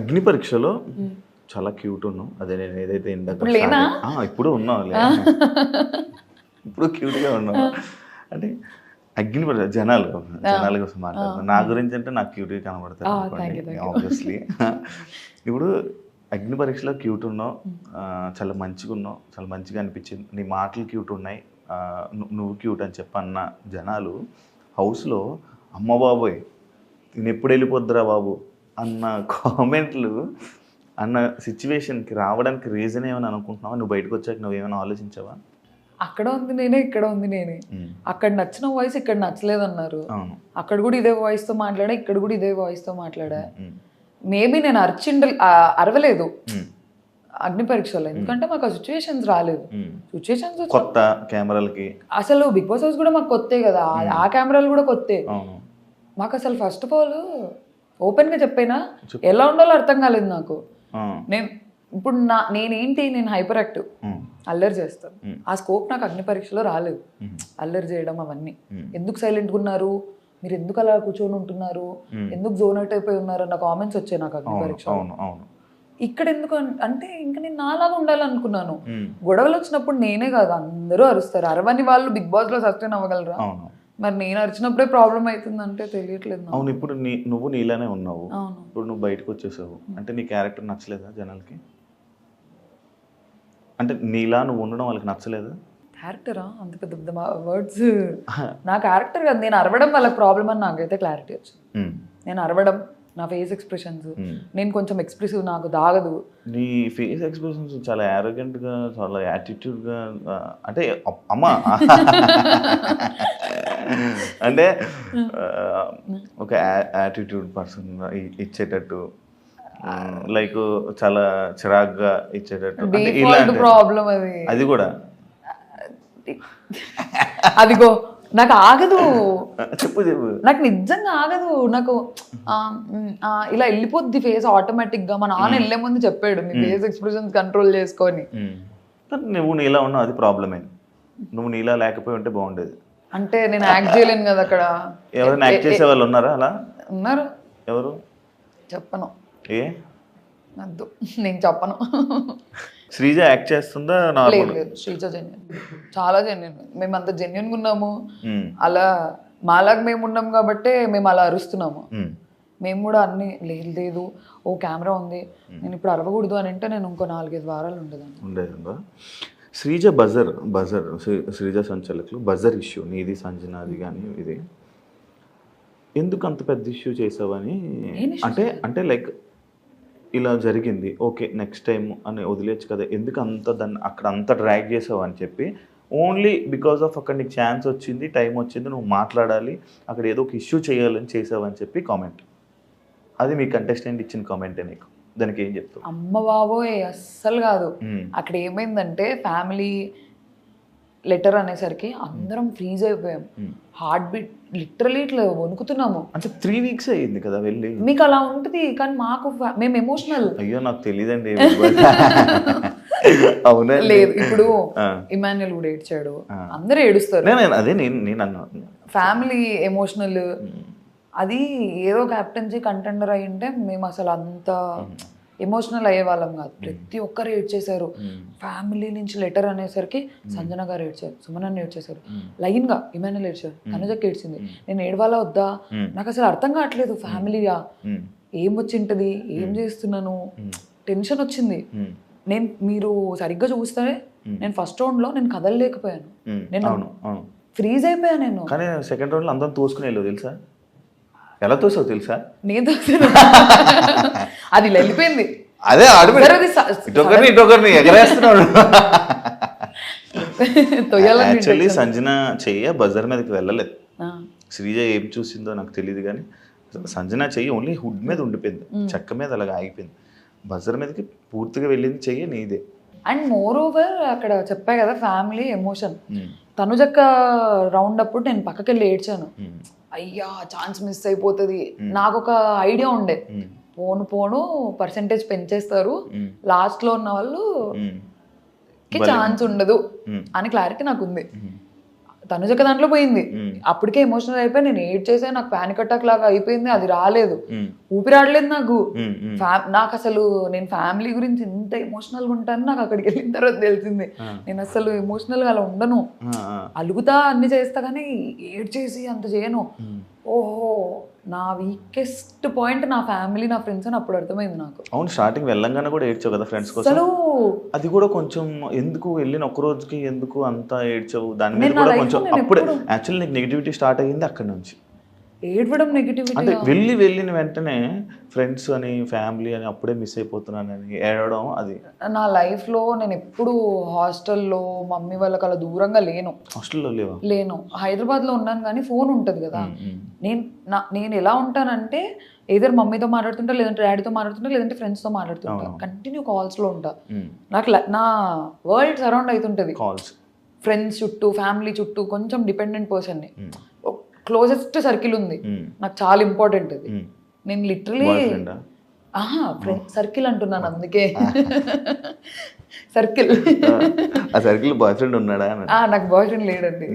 అగ్ని పరీక్షలో చాలా క్యూట్ ఉన్నాం. అదే నేను ఏదైతే ఇందాక ఇప్పుడు ఉన్నాం. ఇప్పుడు క్యూట్గా ఉన్నాం అంటే అగ్ని పరీక్ష జనాలు జనాల కోసం మాట్లాడుతున్నాను నా గురించి అంటే నాకు క్యూట్గా కనబడతారు. ఆబ్వియస్లీ ఇప్పుడు అగ్ని పరీక్షలో క్యూట్ ఉన్నావు. చాలా మంచిగా ఉన్నావు. చాలా మంచిగా అనిపించింది. నీ మాటలు క్యూట్ ఉన్నాయి. నువ్వు క్యూట్ అని చెప్పన్న జనాలు హౌస్లో అమ్మ బాబోయ్ నేను ఎప్పుడు వెళ్ళిపోద్దురా బాబు? అన్న కామెంట్లు అన్న సిచ్యువేషన్కి రావడానికి రీజన్ ఏమని అనుకుంటున్నావా? నువ్వు బయటకు వచ్చాక నువ్వు ఏమైనా ఆలోచించావా? అక్కడ ఉంది నేనే ఇక్కడ ఉంది నేనే. అక్కడ నచ్చిన వాయిస్ ఇక్కడ నచ్చలేదు అన్నారు అక్కడ కూడా ఇదే వాయిస్తో మాట్లాడా ఇక్కడ కూడా ఇదే వాయిస్తో మాట్లాడా. మేబీ నేను అరిచిండ అరవలేదు. అగ్ని పరీక్షలో ఎందుకంటే మాకు ఆ సిచ్యువేషన్స్ రాలేదు. సిచ్యువేషన్స్ కొత్త కెమెరాలకి? అసలు బిగ్ బాస్ హౌస్ కూడా మాకు కొత్తే కదా. ఆ- కెమెరాలు కూడా కొత్తే. మాకు అసలు ఫస్ట్ ఆఫ్ ఆల్ ఓపెన్గా చెప్పైనా ఎలా ఉండాలో అర్థం కాలేదు నాకు. నేను ఇప్పుడు నా నేనేంటి? నేను హైపర్ యాక్టివ్. అల్లరి చేస్తాను. ఆ స్కోప్ నాకు అగ్ని పరీక్షలో రాలేదు. అల్లరి చేయడం అవన్నీ. ఎందుకు సైలెంట్గా ఉన్నారు? మీరు ఎందుకు అలా కూర్చొని ఉంటున్నారు. ఎందుకు జోన్ అవుట్ అయిపోయి ఉన్నారు? అన్న కామెంట్స్ వచ్చాయి నాకు అగ్ని పరీక్ష ఇక్కడ ఎందుకు అంటే ఇంకా నేను నాలాగా ఉండాలనుకున్నాను. గొడవలు వచ్చినప్పుడు నేనే కాదు అందరూ అరుస్తారు. అరవని వాళ్ళు బిగ్ బాస్లో సస్టైన్ అవ్వగలరా మరి నేను అరిచినప్పుడే ప్రాబ్లం అవుతుందంటే తెలియట్లేదు. అవును ఇప్పుడు నీ నువ్వు నీలానే ఉన్నావు. ఇప్పుడు నువ్వు బయటకు వచ్చేసావు. అంటే నీ క్యారెక్టర్ నచ్చలేదా జనాలకి? అంటే నీలా నువ్వు ఉండడం వాళ్ళకి నచ్చలేదు? క్యారెక్టరా? అంత పెద్ద పెద్ద వర్డ్స్ నా క్యారెక్టర్ కాదు నేను అరవడం వాళ్ళకి ప్రాబ్లం అని నాకైతే క్లారిటీ వచ్చింది. నేను అరవడం నా ఫేస్ ఎక్స్ప్రెషన్స్. ఉమ్. నేను కొంచెం ఎక్స్ప్రెసివ్ నాకు దాగదు నీ ఫేస్ ఎక్స్ప్రెషన్స్ చాలా arrogant గా చాలా attitude గా అంటే అమ్మా. అంటే ఒక యాటిట్యూడ్ పర్సన్ ఇచ్చేటట్టు లైక్ చాలా చిరాగ్గా ఇచ్చేటట్టు ప్రాబ్లం అది. అది కూడా. అదిగో నాకు ఆగదు చెప్పు చెప్పు. నాకు నిజంగా ఆగదు. నాకు మ్, ఇలా వెళ్ళిపోద్ది ఫేస్ ఆటోమేటిక్గా మా నాన్న వెళ్ళే ముందు చెప్పాడు నీ ఫేస్ ఎక్స్ప్రెషన్స్ కంట్రోల్ చేసుకొని. నువ్వు నీలా ఉన్నావు అది ప్రాబ్లమే నువ్వు నీలా లేకపోయి ఉంటే బాగుండేది. అంటే నేను యాక్ట్ చేయలేను కదా అక్కడ. ఎవరైనా యాక్ట్ చేసే వాళ్ళు ఉన్నారా అలా? ఉన్నారు. ఎవరు? చెప్పను. ఏ? వద్దు. నేను చెప్పను. శ్రీజ యాక్ట్ చేస్తుందా నార్మల్? శ్రీజ జెన్యున్ చాలా జెన్యున్ మేము అంత జెన్యున్గా ఉన్నాము. అలా మాలాగా మేము ఉన్నాం కాబట్టే మేము అలా అరుస్తున్నాము. మేము. కూడా అన్ని లేదు లేదు. ఓ కెమెరా ఉంది. నేను ఇప్పుడు అరవకూడదు అని అంటే నేను ఇంకో నాలుగైదు వారాలు ఉండేదాన్ని. ఉండేదా శ్రీజ బజర్ బజర్ శ్రీ- శ్రీజ సంచాలకులు బజర్ ఇష్యూ నీది సంజనాది కానీ ఇది. ఎందుకు అంత పెద్ద ఇష్యూ చేసావని అంటే అంటే లైక్ ఇలా జరిగింది. ఓకే నెక్స్ట్ టైం అని వదిలేచ్చు కదా. ఎందుకు అంత దాన్ని అక్కడ అంత డ్రాగ్ చేసావు అని చెప్పి ఓన్లీ బికాస్ ఆఫ్ అక్కడ నీకు ఛాన్స్ వచ్చింది టైం వచ్చింది నువ్వు మాట్లాడాలి అక్కడ ఏదో ఒక ఇష్యూ చేయాలని చేసావని చెప్పి కామెంట్ అది మీ కంటెస్టెంట్ ఇచ్చిన కామెంటే నీకు? దానికి ఏం చెప్తావు? అమ్మ బాబోయ్ అస్సలు కాదు. అక్కడ ఏమైందంటే ఫ్యామిలీ లెటర్ అనేసరికి అందరం ఫ్రీజ్ అయిపోయాం. హార్ట్ బీట్ లిటరలీ ఇట్లా వణుకుతున్నాము. అంటే త్రీ వీక్స్ అయ్యింది కదా వెళ్ళి? మీకు అలా ఉంటుంది కానీ మాకు మేము ఎమోషనల్ అయ్యో నాకు తెలియదండి అవునా లేదు ఇప్పుడు. ఇమాన్యుల్ కూడా ఏడ్చాడు. అందరూ ఏడుస్తారు. అదే నేను నేను ఫ్యామిలీ ఎమోషనల్ అది ఏదో క్యాప్టెన్సీ కంటెండర్ అయి ఉంటే మేము అసలు అంత ఎమోషనల్ అయ్యే వాళ్ళం కాదు ప్రతి ఒక్కరు ఏడ్చేశారు ఫ్యామిలీ నుంచి లెటర్ అనేసరికి సంజన గారు ఏడ్చారు సుమన్ ఏడ్చేశారు లైన్గా ఇమానుల్ ఏడ్చారు తనుజకి ఏడ్చింది. నేను ఏడవాలా వద్దా? నాకు అసలు అర్థం కావట్లేదు ఫ్యామిలీగా. ఏం వచ్చింటది? ఏం చేస్తున్నాను? టెన్షన్ వచ్చింది. నేను మీరు సరిగ్గా చూస్తే నేను ఫస్ట్ రౌండ్లో నేను కదలలేకపోయాను. నేను ఫ్రీజ్ అయిపోయా నేను. కానీ సెకండ్ రౌండ్లో అందరం తోసుకుని తెలుసా? ఎలా తోసావు తెలుసా? నేను తోసాను. అది వెళ్ళిపోయింది అదే ఇటొకరిని ఇటొకరిని ఎగరేస్తున్నాడు. యాక్చువల్లీ సంజన చెయ్య బజార్ మీదకి వెళ్ళలేదు. ఆ, శ్రీజ ఏం చూసిందో నాకు తెలియదు కానీ సంజన చెయ్యి ఓన్లీ హుడ్ మీద ఉండిపోయింది. చెక్క మీద అలాగ ఆగిపోయింది. బజార్ మీదకి పూర్తిగా వెళ్ళింది చెయ్యి నీదే. అండ్ మోర్ ఓవర్ అక్కడ చెప్పా కదా ఫ్యామిలీ ఎమోషన్. తనుజక్క రౌండ్ అప్పుడు నేను పక్కకి వెళ్ళి ఏడ్చాను. అయ్యా ఛాన్స్ మిస్ అయిపోతుంది. నాకు ఒక ఐడియా ఉండే. పోను పోను పర్సంటేజ్ పెంచేస్తారు. లాస్ట్లో ఉన్న వాళ్ళు. కి ఛాన్స్ ఉండదు. అని క్లారిటీ నాకు ఉంది. తనుజక దాంట్లో పోయింది. అప్పటికే ఎమోషనల్ అయిపోయి నేను ఏడ్ చేసా నాకు ప్యానిక్ అటాక్ లాగా అయిపోయింది అది రాలేదు. ఊపిరాడలేదు నాకు నాకు అసలు నేను ఫ్యామిలీ గురించి ఇంత ఎమోషనల్గా ఉంటాను నాకు అక్కడికి వెళ్ళిన తర్వాత తెలిసింది నేను అసలు ఎమోషనల్గా అలా ఉండను. అలుగుతా అన్ని చేస్తా కానీ ఏడ్ చేసి అంత చేయను. ఓహో నా వీకెస్ట్ పాయింట్ నా ఫ్యామిలీ నా ఫ్రెండ్స్ అని అప్పుడు అర్థమైంది నాకు. అవును స్టార్టింగ్ వెళ్ళంగానే కూడా ఏడ్చావు కదా ఫ్రెండ్స్ కోసం? అది కూడా కొంచెం ఎందుకు వెళ్ళిన ఒక్క రోజుకి ఎందుకు అంతా ఏడ్చావు? దాని మీద కూడా కొంచెం అప్పుడే యాక్చువల్లీ నీకు నెగిటివిటీ స్టార్ట్ అయ్యింది అక్కడ నుంచి. ఏడవడం నెగిటివిటీ అంటే వెళ్ళి వెళ్ళిన వెంటనే ఫ్రెండ్స్ అని ఫ్యామిలీ అని అప్పుడే మిస్ అయిపోతున్నానని ఏడవడం అది. నా లైఫ్లో నేను ఎప్పుడు హాస్టల్లో మమ్మీ వాళ్ళకి అలా దూరంగా లేను. హాస్టల్లో లేవా? లేను. హైదరాబాద్లో ఉన్నాను కానీ ఫోన్ ఉంటది కదా. నేను నా నేను ఎలా ఉంటానంటే ఏదర్ మమ్మీతో మాట్లాడుతుంటా లేదంటే డాడీతో మాట్లాడుతుంటా లేదంటే ఫ్రెండ్స్తో మాట్లాడుతుంటా కంటిన్యూ కాల్స్లో ఉంటా. నాకు నా వరల్డ్ సరౌండ్ అవుతుంటది. కాల్స్ ఫ్రెండ్స్ చుట్టూ ఫ్యామిలీ చుట్టూ కొంచెం డిపెండెంట్ పర్సన్ని. క్లోజెస్ట్ సర్కిల్ ఉంది. మ్మ్. నాకు చాలా ఇంపార్టెంట్ అది మ్మ్. నేను లిటరలీ సర్కిల్ అంటున్నాను అందుకే. సర్కిల్ ఆ సర్కిల్ బాయ్ ఫ్రెండ్ ఉన్నాడా ఆ నాకు బాయ్ ఫ్రెండ్ లేడండి.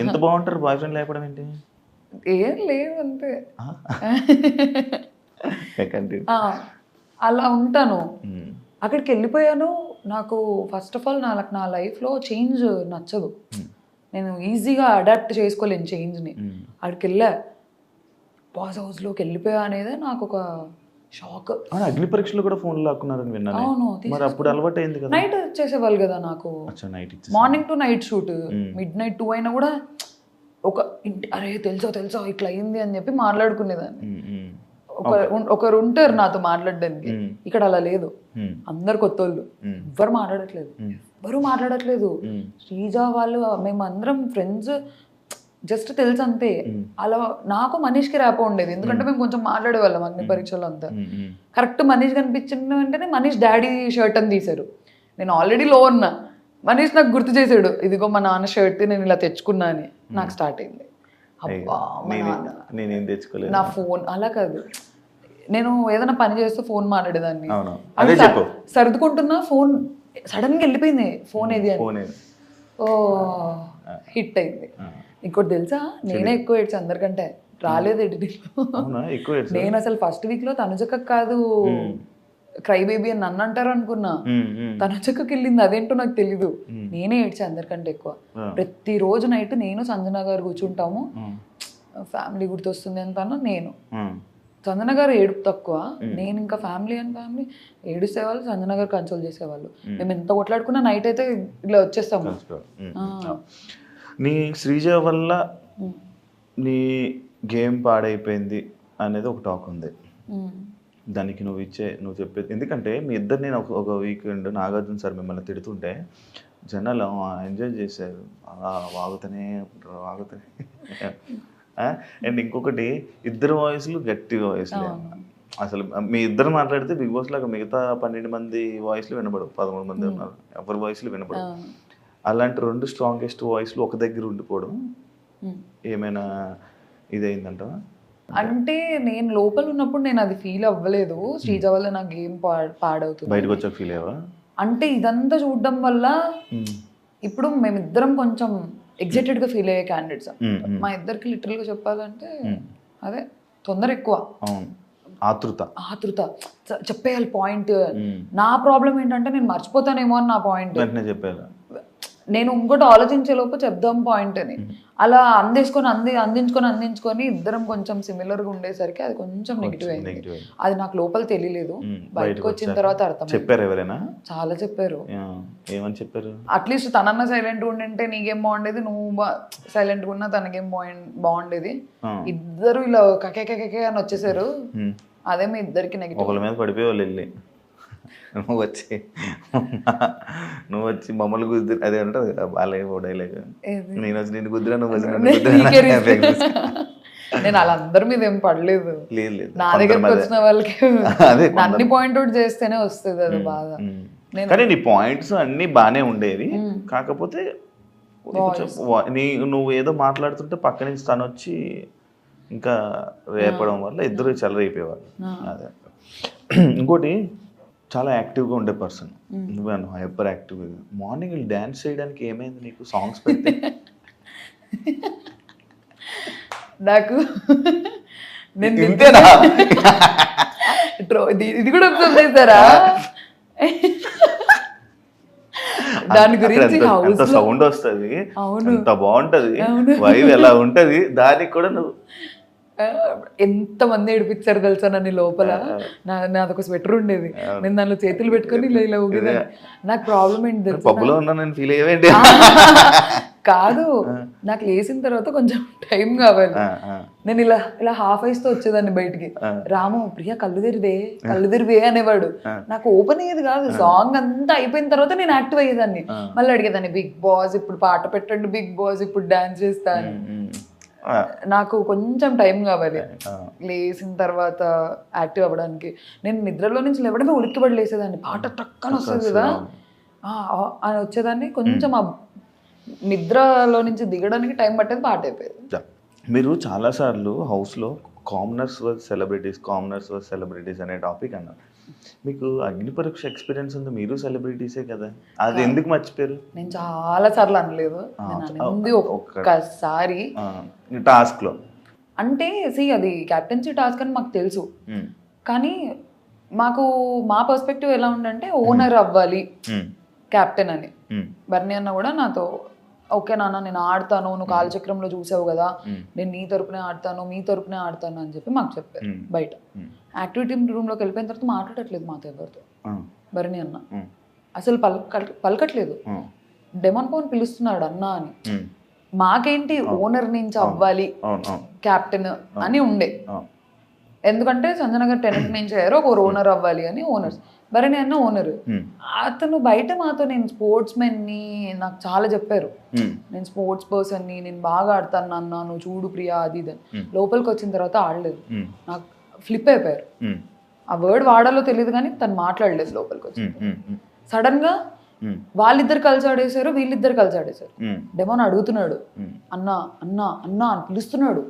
ఎంత బాగుంటారు బాయ్ ఫ్రెండ్ లేకపోవడం ఏంటి? ఏం లేదు అంతే. అలా ఉంటాను. అక్కడికి వెళ్ళిపోయాను. నాకు ఫస్ట్ ఆఫ్ ఆల్ నా నా లైఫ్లో చేంజ్ నచ్చదు. నేను ఈజీగా అడాప్ట్ చేసుకోలేను చేంజ్ని. అక్కడికి వెళ్ళా బాస్ హౌస్లోకి వెళ్ళిపోయా అనేది నాకు ఒక షాక్. అగ్ని పరీక్షలు కూడా ఫోన్ లాక్కున్నారని విన్నాను. అవును మరి అప్పుడు అలవాటు అయింది కదా. నైట్ చేసేవాళ్ళు కదా నాకు. Morning to night shoot. Midnight two అయినా కూడా ఒక ఇంటి అరే తెలుసా తెలుసా ఇట్లా అయింది అని చెప్పి మాట్లాడుకునేదాన్ని. ఒకరు ఉంటారు నాతో మాట్లాడడానికి. ఇక్కడ అలా లేదు. అందరు కొత్త వాళ్ళు ఎవ్వరు మాట్లాడట్లేదు. ఎవ్వరు మాట్లాడట్లేదు. శ్రీజ వాళ్ళు మేమందరం ఫ్రెండ్స్ జస్ట్ తెలుసు అంతే. అలా నాకు మనీష్కి ర్యాపో ఉండేది. ఎందుకంటే మేము. కొంచెం మాట్లాడేవాళ్ళం అగ్ని పరీక్షలు అంతా. కరెక్ట్ మనీష్ కనిపించిన వెంటనే మనీష్ డాడీ షర్ట్ అని తీశారు. నేను ఆల్రెడీ లో ఉన్నా. మనీష్ నాకు గుర్తు చేశాడు. ఇదిగో మా నాన్న షర్ట్ నేను ఇలా తెచ్చుకున్నా అని. నాకు స్టార్ట్ అయింది. నేనేం తెచ్చుకోలేదు నా ఫోన్ అలా కాదు నేను ఏదైనా పని చేస్తూ ఫోన్ మాట్లాడేదాన్ని. అది చెప్పు. సర్దుకుంటున్నా ఫోన్ సడన్గా వెళ్ళిపోయింది ఫోన్ ఏది అని. ఓ హిట్ అయింది. ఇంకోటి తెలుసా? నేనే ఎక్కువ ఏడ్చా అందరికంటే. రాలేదు ఎడిటింగ్? నేను అసలు ఫస్ట్ వీక్లో తనుజక్క కాదు క్రై బేబీ అని నన్ను అంటారు అనుకున్నా. ఉమ్. తనుజక్కకి వెళ్ళింది అదేంటో నాకు తెలీదు. నేనే ఏడ్చా అందరికంటే ఎక్కువ. ఆ. ప్రతి రోజు నైట్ నేను సంజన గారు కూర్చుంటాము. ఫ్యామిలీ గుర్తొస్తుంది అంటాను నేను. సంజన గారు ఏడుపు తక్కువ. నేను ఇంకా ఫ్యామిలీ అండ్ ఫ్యామిలీ ఏడుసేవాళ్ళు సంజన గారు కన్సోల్ చేసేవాళ్ళు. మేము ఎంత కొట్లాడుకున్నా నైట్ అయితే ఇలా వచ్చేస్తాము. నీ శ్రీజ వల్ల నీ గేమ్ పాడైపోయింది అనేది ఒక టాక్ ఉంది. దానికి నువ్వు ఇచ్చే నువ్వు చెప్పేది. ఎందుకంటే మీ ఇద్దరు నేను ఒక ఒక వీకెండ్ నాగార్జున సార్ మిమ్మల్ని తిడుతుంటే జనాలు ఎంజాయ్ చేశారు. అలా వాగుతూనే ఉంటారు, వాగుతూనే అండ్ ఇంకొకటి ఇద్దరు వాయిస్లు గట్టి వాయిస్లే అసలు మీ ఇద్దరు మాట్లాడితే బిగ్ బాస్ లాగా మిగతా పన్నెండు మంది వాయిస్లు వినపడవు పదమూడు మంది ఉన్నారు. ఎవరి వాయిస్లు వినపడవు అలాంటి రెండు స్ట్రాంగెస్ట్ వాయిస్లు ఒక దగ్గర ఉండిపోవడం. ఏమైనా ఇదైందంట అంటే నేను లోపల ఉన్నప్పుడు నేను అది ఫీల్ అవ్వలేదు. శ్రీజ వల్ల నా గేమ్ పాడవుతుంది? బయటకు వచ్చాక ఫీల్ అయ్యావా? అంటే ఇదంతా చూడడం వల్ల ఇప్పుడు మేమిద్దరం కొంచెం ఎగ్జైటెడ్గా ఫీల్ అయ్యే క్యాండిడేట్స్ ఉమ్. మా ఇద్దరికి లిటరల్గా చెప్పాలంటే అదే తొందర ఎక్కువ. ఆతృత. ఆతృత. చెప్పేయాలి పాయింట్. నా ప్రాబ్లం ఏంటంటే నేను మర్చిపోతానేమో అని నా పాయింట్ చెప్పారు నేను ఇంకోటి ఆలోచించే లోపు చెప్దాం పాయింట్ అని. అలా అందేసుకొని అంది అందించుకొని అందించుకొని ఇద్దరం కొంచెం సిమిలర్గా ఉండేసరికి అది కొంచెం నెగిటివ్ అయింది. అది నాకు లోపల తెలియలేదు బయటకు వచ్చిన తర్వాత అర్థం చెప్పారు ఎవరైనా? చాలా చెప్పారు. ఏమని చెప్పారు? అట్లీస్ట్ తనన్న సైలెంట్ ఉండింటే నీకేం బాగుండేది? నువ్వు సైలెంట్ ఉన్నా తనకేం బాగుం- బాగుండేది. ఇద్దరు ఇలా కకే కకే అని వచ్చేసారు. అదే మీ ఇద్దరికి నెగిటివ్ మీద పడిపోయి వెళ్ళి. నువ్వు వచ్చి నువ్వు వచ్చి మమ్మల్ని గుద్దు అదే కదా, బాలయ్య డైలాగ్ నేను వచ్చి నేను కుదిరా నువ్వు. నేను వాళ్ళందరి మీద ఏం పడలేదు. లేదు లేదు. నా దగ్గరకు వచ్చిన వాళ్ళకి అదే అన్ని పాయింట్ అవుట్ చేస్తేనే వస్తుంది అది ఉమ్. కానీ నీ పాయింట్స్ అన్ని బాగానే ఉండేవి. కాకపోతే నీ నువ్వు ఏదో మాట్లాడుతుంటే పక్క నుంచి తను వచ్చి ఇంకా రేపడం వల్ల ఇద్దరు చెలరైపోయేవాళ్ళు అదే. ఇంకోటి చాలా యాక్టివ్గా ఉండే పర్సన్. నువ్వు హైపర్ యాక్టివ్ మార్నింగ్ డ్యాన్స్ చేయడానికి ఏమైంది నీకు? సాంగ్స్ పెడితే? నాకు నేను తింటేనా ఇది కూడా అబ్జర్వ్ దాని గురించి సౌండ్ వస్తుంది? అవును. బాగుంటది? వైవ్ ఎలా ఉంటది? దానికి కూడా నువ్వు ఎంత మంది ఏడిపించారు తెలుసా నన్ను లోపల? నా నాదొక స్వెటర్ ఉండేది. నేను దానిలో చేతులు పెట్టుకొని ఇలా ఇలా ఊగేదాన్ని. నాకు ప్రాబ్లం ఏంటి పబ్బులో ఉన్నా నేను ఫీల్ అయ్యేవేంటి? కాదు నాకు లేచిన తర్వాత కొంచెం టైం కావాలి. నేను ఇలా ఇలా హాఫ్ ఐస్తో వచ్చేదాన్ని బయటికి. రాము ప్రియ కళ్ళు తెరివే కళ్ళు తెరివే అనేవాడు. నాకు ఓపెన్ అయ్యేది కాదు. సాంగ్ అంతా అయిపోయిన తర్వాత నేను యాక్టివ్ అయ్యేదాన్ని. మళ్ళీ అడిగేదాన్ని బిగ్ బాస్ ఇప్పుడు పాట పెట్టండి బిగ్ బాస్ ఇప్పుడు డాన్స్ చేస్తాను నాకు కొంచెం టైం కావాలి. లేచిన తర్వాత యాక్టివ్ అవ్వడానికి. నేను నిద్రలో నుంచి లేవడమే ఉలిక్కిపడి లేసేదాన్ని. పాట టక్కన వస్తుంది కదా. అని వచ్చేదాన్ని. కొంచెం ఆ నిద్రలో నుంచి దిగడానికి టైం పట్టేది పాట అయిపోయేది. మీరు చాలాసార్లు హౌస్లో commoners versus celebrities commoners versus celebrities అనే టాపిక్ అన్నారు. మీకు అగ్ని పరీక్ష ఎక్స్పీరియన్స్ ఉంది మీరు సెలబ్రిటీసే కదా. అది ఎందుకు మర్చిపోయారు? నేను చాలా సార్లు అనలేదు. ఒక్కసారి. టాస్క్లో అంటే సి అది క్యాప్టెన్సీ టాస్క్ అని మాకు తెలుసు. కానీ మాకు మా పర్స్పెక్టివ్ ఎలా ఉందంటే ఓనర్ అవ్వాలి కెప్టెన్ అని. బర్నీ అన్న కూడా నాతో ఓకే నాన్న నేను ఆడతాను నువ్వు కాలచక్రంలో చూసావు కదా నేను నీ తరపునే ఆడతాను మీ తరపునే ఆడతాను అని చెప్పి మాకు చెప్పారు బయట. యాక్టివిటీ రూమ్లోకి వెళ్ళిపోయిన తర్వాత మాట్లాడట్లేదు మాతో ఎవరితో. బర్నీ అన్న. అసలు పలక పలకట్లేదు. డెమన్ పవన్ పిలుస్తున్నాడు అన్న అని. మాకేంటి ఓనర్ నుంచి అవ్వాలి కెప్టెన్ అని ఉండే. ఎందుకంటే సంజనగర్ టెనెంట్ నుంచి అయ్యారు ఒక ఓనర్ అవ్వాలి అని ఓనర్స్ భరణి అన్న ఓనర్ Hmm. అతను బయట మాతో నేను స్పోర్ట్స్ని నాకు చాలా చెప్పారు Hmm. నేను స్పోర్ట్స్ పర్సన్ని నేను బాగా ఆడతాను నాన్న నువ్వు చూడు ప్రియా అది ఇది అని. లోపలికి వచ్చిన తర్వాత ఆడలేదు Hmm. నాకు ఫ్లిప్ అయిపోయారు Hmm. ఆ వర్డ్ వాడాలో తెలియదు కానీ తను మాట్లాడలేదు లోపలికి వచ్చి Hmm. వాళ్ళిద్దరు కలిసి ఆడేశారు వీళ్ళిద్దరు కలిసి ఆడేశారు. డెమోన్ అడుగుతున్నాడు. అన్న అన్న అన్న అని పిలుస్తున్నాడు.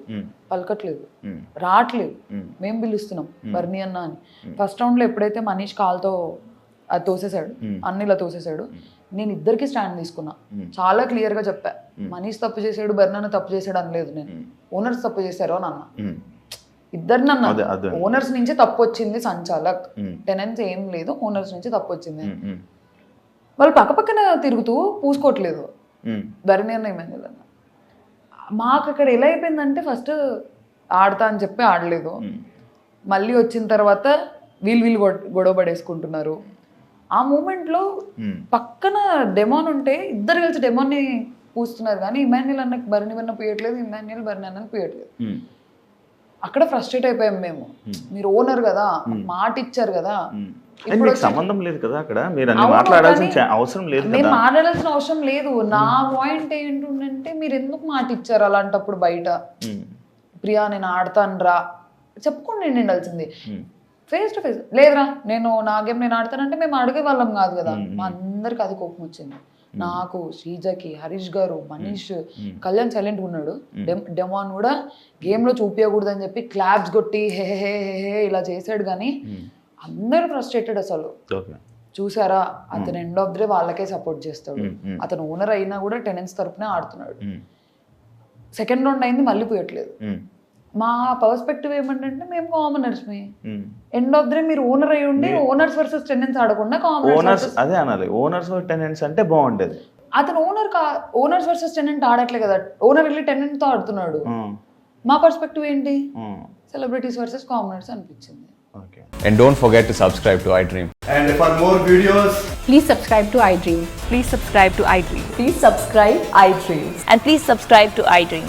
పలకట్లేదు. రావట్లేదు. మేము. పిలుస్తున్నాం బర్నీ అన్న అని. ఫస్ట్ రౌండ్లో ఎప్పుడైతే మనీష్ కాల్తో అది తోసేశాడు అన్న ఇలా తోసేశాడు నేను ఇద్దరికి స్టాండ్ తీసుకున్నా. చాలా క్లియర్గా చెప్పా మనీష్ తప్పు చేశాడు బర్నీ అన్న తప్పు చేశాడు అనలేదు నేను. ఓనర్స్ తప్పు చేశారు అని అన్న. ఇద్దరిని అన్న. ఓనర్స్ నుంచి తప్పు వచ్చింది సంచాలక్. టెనెన్స్ ఏం లేదు ఓనర్స్ నుంచి తప్పు వచ్చింది. వాళ్ళు పక్కపక్కన తిరుగుతూ పూసుకోవట్లేదు. బర్నీ అన్న ఏమైంది అన్న మాకు అక్కడ ఎలా అయిపోయిందంటే ఫస్ట్ ఆడతా అని చెప్పి ఆడలేదు. మళ్ళీ వచ్చిన తర్వాత వీళ్ళు వీళ్ళు గొడ- గొడవ పడేసుకుంటున్నారు ఆ మూమెంట్లో. పక్కన డెమోన్ ఉంటే ఇద్దరు కలిసి డెమోన్ని పూస్తున్నారు కానీ ఇమాన్యుల్ అన్నకి బర్ని వన్న పూయట్లేదు ఇమాన్యుల్ బర్ని అన్నకి పూయట్లేదు. అక్కడ ఫ్రస్ట్రేట్ అయిపోయాం మేము. మీరు ఓనర్ కదా మాట ఇచ్చారు కదా. Hmm. మీకు సంబంధం లేదు కదా అక్కడ? మీరు అన్ని మాట్లాడాల్సిన అవసరం లేదు కదా? మాట్లాడాల్సిన అవసరం లేదు. నా పాయింట్ ఏంటంటే మీరు ఎందుకు మాట ఇచ్చారు అలాంటప్పుడు బయట? Hmm. ప్రియా నేను ఆడతాను రా చెప్పుకోండి నేను ఉండాల్సింది Hmm. ఫేస్ టు ఫేస్ లేదురా నేను నా గేమ్ నేను ఆడతానంటే మేము అడిగే వాళ్ళం కాదు కదా. మా అందరికి అది కోపం వచ్చింది. నాకు శ్రీజకి హరీష్ గారు మనీష్ కళ్యాణ్ సైలెంట్ ఉన్నాడు. డెమ్- డెమాన్ కూడా గేమ్లో చూపించకూడదు అని చెప్పి క్లాప్స్ కొట్టి హే హే హే హే ఇలా చేశాడు కానీ అందరూ ఫ్రస్ట్రేటెడ్ అసలు. చూసారా? అతను ఎండ్ ఆఫ్ ద డే వాళ్ళకే సపోర్ట్ చేస్తాడు. అతను ఓనర్ అయినా కూడా టెనెన్స్ తరపునే ఆడుతున్నాడు. సెకండ్ రౌండ్ అయింది మళ్ళీ పోయట్లేదు. మా పర్స్పెక్టివ్ ఏమంటే మేము కామనర్స్ మీ. ఎండ్ ఆఫ్ ద డే మీరు ఓనర్ అయి ఉండి ఓనర్స్ వర్సెస్ టెనెన్స్ ఆడకుండా కామనర్స్ ఓనర్స్ అదే అనాలి. ఓనర్స్ టెనెంట్స్ అంటే బాగుండేది. అతను ఓనర్ కా ఓనర్స్ వర్సెస్ టెనెంట్ ఆడట్లే కదా. ఓనర్ వెళ్ళి టెనెంట్తో ఆడుతున్నాడు. మా పర్స్పెక్టివ్ ఏంటి? సెలబ్రిటీస్ వర్సెస్ కామనర్స్ అనిపించింది. Okay And don't forget to subscribe to iDream. And for more videos, Please subscribe to iDream. Please subscribe to iDream. Please subscribe iDreams. And please subscribe to iDream.